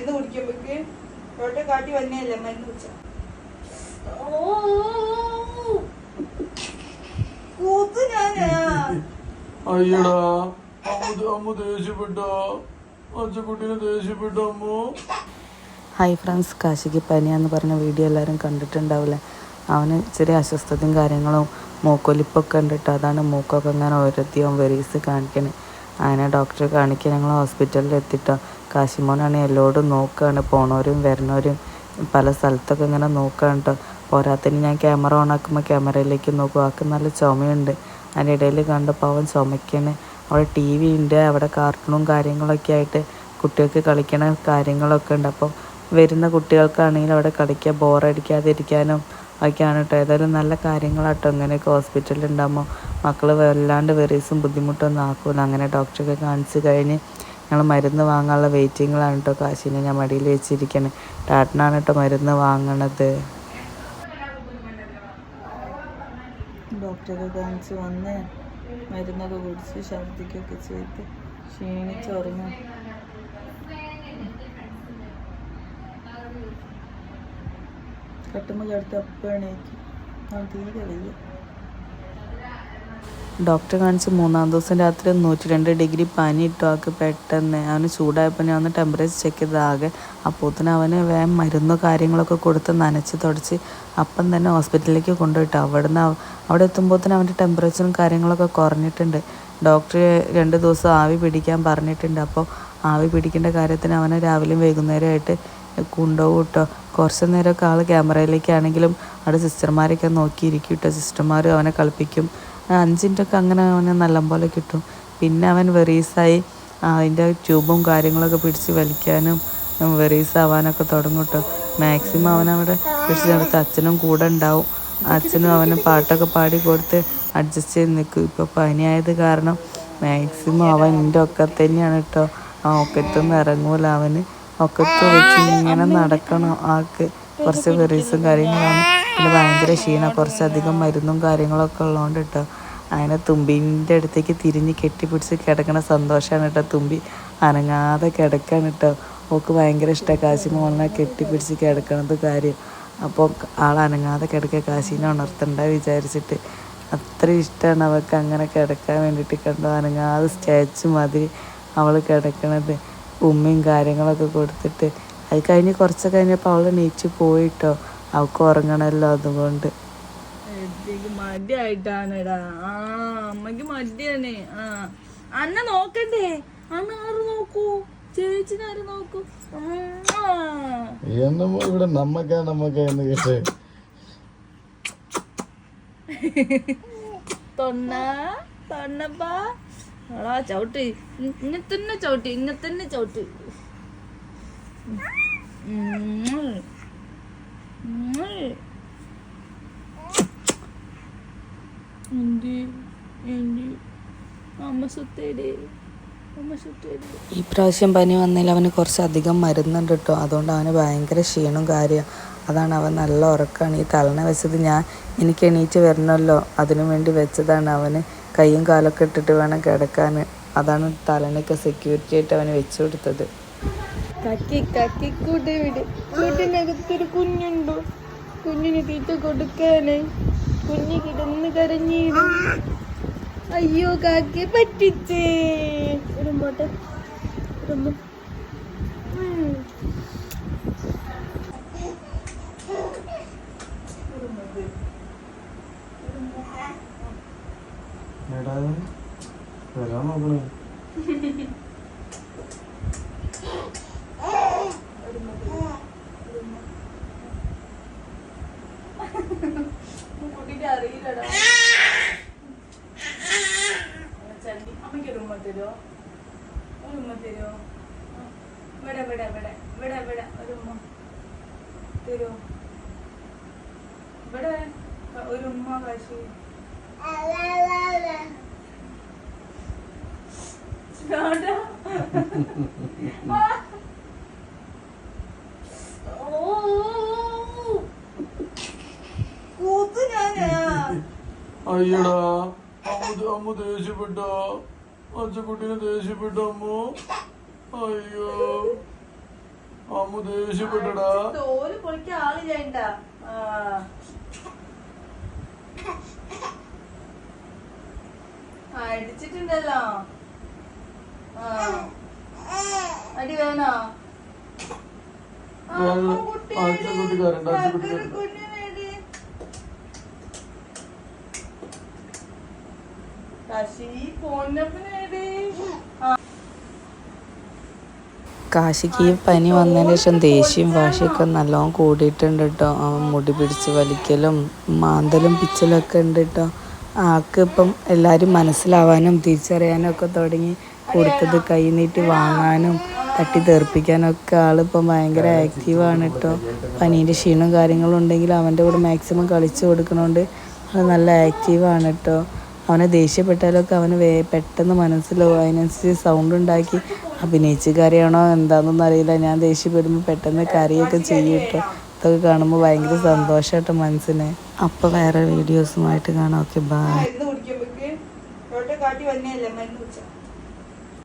മരുന്ന് കുടിക്കുമ്പോക്ക് ഡോക്ടറെ കാട്ടി വന്നെയല്ല മരുന്ന് കുടിച്ച? കൂത്തു ഞാനാ. അയ്യടാ അമ്മ അമ്മ ദേഷ്യപ്പെട്ടോ? അച്ഛക്കുട്ടീനെ ദേഷ്യപ്പെട്ടോ അമ്മോ? ഹായ് ഫ്രണ്ട്സ് കാശിക്ക് പനിയാന്ന് പറഞ്ഞ വീഡിയോ എല്ലാവരും കണ്ടിട്ടുണ്ടാവില്ലേ അവന് ചെറിയ അസ്വസ്ഥതയും കാര്യങ്ങളും മൂക്കൊലിപ്പൊക്കെ ഉണ്ട് കേട്ടോ അതാണ് മൂക്കൊക്കെ ഇങ്ങനെ ഓരോരുത്തരും വെറീസ് കാണിക്കണേ. അങ്ങനെ ഡോക്ടറെ കാണിക്കാൻ ഞങ്ങൾ ഹോസ്പിറ്റലിൽ എത്തിട്ടോ. കാശിമോനാണ് എല്ലാവരും നോക്കുകയാണ് പോണവരും വരണവരും പല സ്ഥലത്തൊക്കെ ഇങ്ങനെ നോക്കുകയാണ് കേട്ടോ പോരാത്തിന് ഞാൻ ക്യാമറ ഓൺ ആക്കുമ്പോൾ ക്യാമറയിലേക്ക് നോക്കും. ആൾക്ക് നല്ല ചുമയുണ്ട്. അതിന്റെ ഇടയിൽ കണ്ടപ്പോൾ അവൻ ചുമയ്ക്കാണ്. അവിടെ ടി വി ഉണ്ട്. അവിടെ കാർട്ടൂണും കാര്യങ്ങളൊക്കെ ആയിട്ട് കുട്ടികൾക്ക് കളിക്കണ കാര്യങ്ങളൊക്കെ ഉണ്ട്. അപ്പോൾ വരുന്ന കുട്ടികൾക്കാണെങ്കിൽ അവിടെ കളിക്കുക ബോറടിക്കാതിരിക്കാനും ഒക്കെയാണ് കേട്ടോ ഏതായാലും നല്ല കാര്യങ്ങളാട്ടോ. ഇങ്ങനെയൊക്കെ ഹോസ്പിറ്റലിൽ ഉണ്ടാകുമ്പോൾ മക്കൾ വല്ലാണ്ട് വെറീസും ബുദ്ധിമുട്ടൊന്നും ആക്കൂല. അങ്ങനെ ഡോക്ടറൊക്കെ കാണിച്ച് കഴിഞ്ഞ് ഞങ്ങൾ മരുന്ന് വാങ്ങാനുള്ള വെയിറ്റിങ്ങിലാണ് കേട്ടോ കാശിനെ ഞാൻ മടിയിൽ വെച്ചിരിക്കണേ. ടാട്ടനാണ് കേട്ടോ മരുന്ന് വാങ്ങണത്. ഡോക്ടറെ കാണിച്ച് വന്ന് മരുന്നൊക്കെ കുടിച്ച് ഛർദിക്കൊക്കെ ചെയ്ത് ക്ഷീണിച്ചുറങ്ങും. കട്ടുമ്പോൾ കിടത്ത് അപ്പം എണീക്കും? തീരെ വയ്യ. ഡോക്ടറെ കാണിച്ച് മൂന്നാം ദിവസം രാത്രി നൂറ്റി രണ്ട് ഡിഗ്രി പനി ഇട്ടു. ആൾക്ക് പെട്ടെന്ന് അവന് ചൂടായപ്പോൾ ഞാൻ ഒന്ന് ടെമ്പറേച്ചർ ചെക്ക് ചെയ്താകെ അപ്പോത്തിന് അവന് വേഗം മരുന്നോ കാര്യങ്ങളൊക്കെ കൊടുത്ത് നനച്ച് തുടച്ച് അപ്പം തന്നെ ഹോസ്പിറ്റലിലേക്ക് കൊണ്ടുപോയിട്ട്. അവിടുന്ന് അവ- അവിടെ എത്തുമ്പോഴത്തേന് അവന്റെ ടെമ്പറേച്ചറും കാര്യങ്ങളൊക്കെ കുറഞ്ഞിട്ടുണ്ട്. ഡോക്ടർ രണ്ട് ദിവസം ആവി പിടിക്കാൻ പറഞ്ഞിട്ടുണ്ട്. അപ്പോൾ ആവി പിടിക്കേണ്ട കാര്യത്തിന് അവനെ രാവിലെയും വൈകുന്നേരമായിട്ട് കൊണ്ടുപോകും കേട്ടോ. കുറച്ച് നേരമൊക്കെ ആൾ ക്യാമറയിലേക്കാണെങ്കിലും അവിടെ സിസ്റ്റർമാരൊക്കെ നോക്കിയിരിക്കും കേട്ടോ. സിസ്റ്റർമാരും അവനെ കളിപ്പിക്കും. അഞ്ചിന്റെയൊക്കെ അങ്ങനെ അവന് നല്ലപോലെ കിട്ടും. പിന്നെ അവൻ വെറീസായി അതിന്റെ ട്യൂബും കാര്യങ്ങളൊക്കെ പിടിച്ച് വലിക്കാനും വെറീസ് ആവാനൊക്കെ തുടങ്ങും മാക്സിമം അവിടെ പിടിച്ച് നടത്ത് അച്ഛനും കൂടെ ഉണ്ടാവും. അച്ഛനും അവന് പാട്ടൊക്കെ പാടി കൊടുത്ത് അഡ്ജസ്റ്റ് ചെയ്ത് നിൽക്കും. ഇപ്പോൾ പനിയായത് കാരണം മാക്സിമം അവൻ എന്റെ ഒക്കെ തന്നെയാണ് കേട്ടോ ആ ഒക്കത്തൊന്നും ഇറങ്ങൂല അവന്. ഒക്കത്ത് വെച്ച് ഇങ്ങനെ നടക്കണം. ആൾക്ക് കുറച്ച് വെറീസും കാര്യങ്ങളാണ്. പിന്നെ ഭയങ്കര ക്ഷീണം. കുറച്ചധികം മരുന്നും കാര്യങ്ങളൊക്കെ ഉള്ളതുകൊണ്ട് കേട്ടോ അങ്ങനെ തുമ്പിന്റെ അടുത്തേക്ക് തിരിഞ്ഞ് കെട്ടിപ്പിടിച്ച് കിടക്കണ സന്തോഷമാണ് കേട്ടോ തുമ്പി. അനങ്ങാതെ കിടക്കാണ് കേട്ടോ ഓക്ക് ഭയങ്കര ഇഷ്ടമാണ് കാശിമോളിനെ കെട്ടിപ്പിടിച്ച് കിടക്കണത് കാര്യം. അപ്പോൾ ആൾ അനങ്ങാതെ കിടക്കുക കാശീനെ ഉണർത്തണ്ട വിചാരിച്ചിട്ട്. അത്ര ഇഷ്ടമാണ് അവൾക്ക് അങ്ങനെ കിടക്കാൻ വേണ്ടിയിട്ട് കണ്ടോ. അനങ്ങാതെ സ്റ്റാച്ചു മാതിരി അവൾ കിടക്കണത്. ഉമ്മയും കാര്യങ്ങളൊക്കെ കൊടുത്തിട്ട്. അത് കഴിഞ്ഞ് കുറച്ച് കഴിഞ്ഞപ്പോൾ അവൾ നീച്ച് പോയിട്ടോ അവൾക്ക് ഉറങ്ങണല്ലോ അതുകൊണ്ട്. മടിയായിട്ടാണെടാ. ആ അമ്മയ്ക്ക് മടിയാണ്. ആ അന്ന നോക്കണ്ടേ? അന്ന ആര് നോക്കൂ? ചേച്ചിനെ ആര് നോക്കൂ? ഇവിടെ നമ്മക്കാ നമ്മക്കാ എന്ന് കേട്ടേ. തൊണ്ണ തൊണ്ണപ്പാ. എടാ ചവിട്ടി. ഇങ്ങനെ തന്നെ ചവിട്ടി ഇങ്ങനെ തന്നെ ചവിട്ടി അമ്മ സുത്തേടി ഈ പ്രാവശ്യം പനി വന്നതിൽ അവന് കുറച്ചധികം മരുന്നുണ്ട് കേട്ടോ അതുകൊണ്ട് അവന് ഭയങ്കര ക്ഷീണവും കാര്യം അതാണ് അവൻ നല്ല ഉറക്കമാണ് ഈ തലണ വെച്ചത് ഞാൻ എനിക്ക് എണീറ്റ് വരണമല്ലോ. അതിനു വേണ്ടി വെച്ചതാണ് അവന്. കൈയും കാലൊക്കെ ഇട്ടിട്ട് വേണം കിടക്കാൻ അതാണ് തലണയൊക്കെ സെക്യൂരിറ്റി ആയിട്ട് അവന് വെച്ചു കൊടുത്തത്. കക്കി കക്കി കൂട്ടി വിട്. കൂട്ടിനകത്തൊരു കുഞ്ഞുണ്ടോ? കുഞ്ഞിന് തീറ്റ കൊടുക്കാന്. കുഞ്ഞ് കിടന്ന് കരഞ്ഞിടും. അയ്യോ കാക്കി പറ്റിച്ചേ. ഇടുമ്പോട്ടെ ഇടുമ്പോ ഉം. എടാ വരാൻ നോക്കണേ. കുട്ടിക്ക് അറിയില്ലടാ. ചണ്ടി അമ്മയ്ക്ക് ഒരു ഉമ്മ തരുമോ ഒരു ഉമ്മ തരുമോ ഇവിടെ ഇവിടെ ഇവിടെ ഇവിടെ ഇവിടെ ഒരു ഉമ്മ തരുമോ ഇവിടെ ഒരു ഉമ്മ കാശി. ഓ കൂത്തു ഞാനാ അയ്യടാ അമ്മ അമ്മ ദേഷ്യപ്പെട്ടോ? അച്ഛക്കുട്ടീനെ ദേഷ്യപ്പെട്ട അമ്മു? അയ്യോ അമ്മ ദേഷ്യപ്പെട്ടടാ. തോൽ പൊളിക്കാൻ ആൾ അടിച്ചിട്ടുണ്ടല്ലോ അടി വേണോ? ആ, വേണ്ട. കുട്ടി ആദ്യത്തെ കുട്ടി കരണ്ട, ആദ്യത്തെ കുട്ടി നല്ലൊരു കരണ്ട. കുഞ്ഞിനെ അടി. കാശി ഫോണിനപ്പനേടി കാശിക്ക് ഈ പനി വന്നതിന് ശേഷം ദേഷ്യം ഭാഷയൊക്കെ നല്ലോണം കൂടിയിട്ടുണ്ട് കേട്ടോ അവൻ മുടി പിടിച്ച് വലിക്കലും മാന്തലും പിച്ചലൊക്കെ ഉണ്ട് കേട്ടോ ആൾക്ക് ഇപ്പം എല്ലാവരും മനസ്സിലാവാനും തിരിച്ചറിയാനും ഒക്കെ തുടങ്ങി കൊടുത്തത് കൈ നീട്ടി വാങ്ങാനും തട്ടി തെറിപ്പിക്കാനൊക്കെ ആളിപ്പം ഭയങ്കര ആക്റ്റീവാണ് കേട്ടോ പനീന്റെ ക്ഷീണവും കാര്യങ്ങളും ഉണ്ടെങ്കിൽ അവന്റെ കൂടെ മാക്സിമം കളിച്ചു കൊടുക്കണോണ്ട് ആൾ നല്ല ആക്റ്റീവാണ് കേട്ടോ അവനെ ദേഷ്യപ്പെട്ടാലൊക്കെ അവന് വേ പെട്ടെന്ന് മനസ്സിലാവും അതിനനുസരിച്ച് സൗണ്ട് ഉണ്ടാക്കി അഭിനയിച്ച് എന്താണെന്നൊന്നും അറിയില്ല. ഞാൻ ദേഷ്യപ്പെടുമ്പോൾ പെട്ടെന്ന് കരയൊക്കെ ചെയ്യും ഇതൊക്കെ കാണുമ്പോൾ ഭയങ്കര സന്തോഷമായിട്ട് മനസ്സിന്. അപ്പോൾ വേറെ വീഡിയോസുമായിട്ട് കാണാം. ഓക്കെ ബൈ മരുന്ന് കുടിക്കുമ്പോക്ക് റോട്ടെ കാട്ടി കുടിച്ച?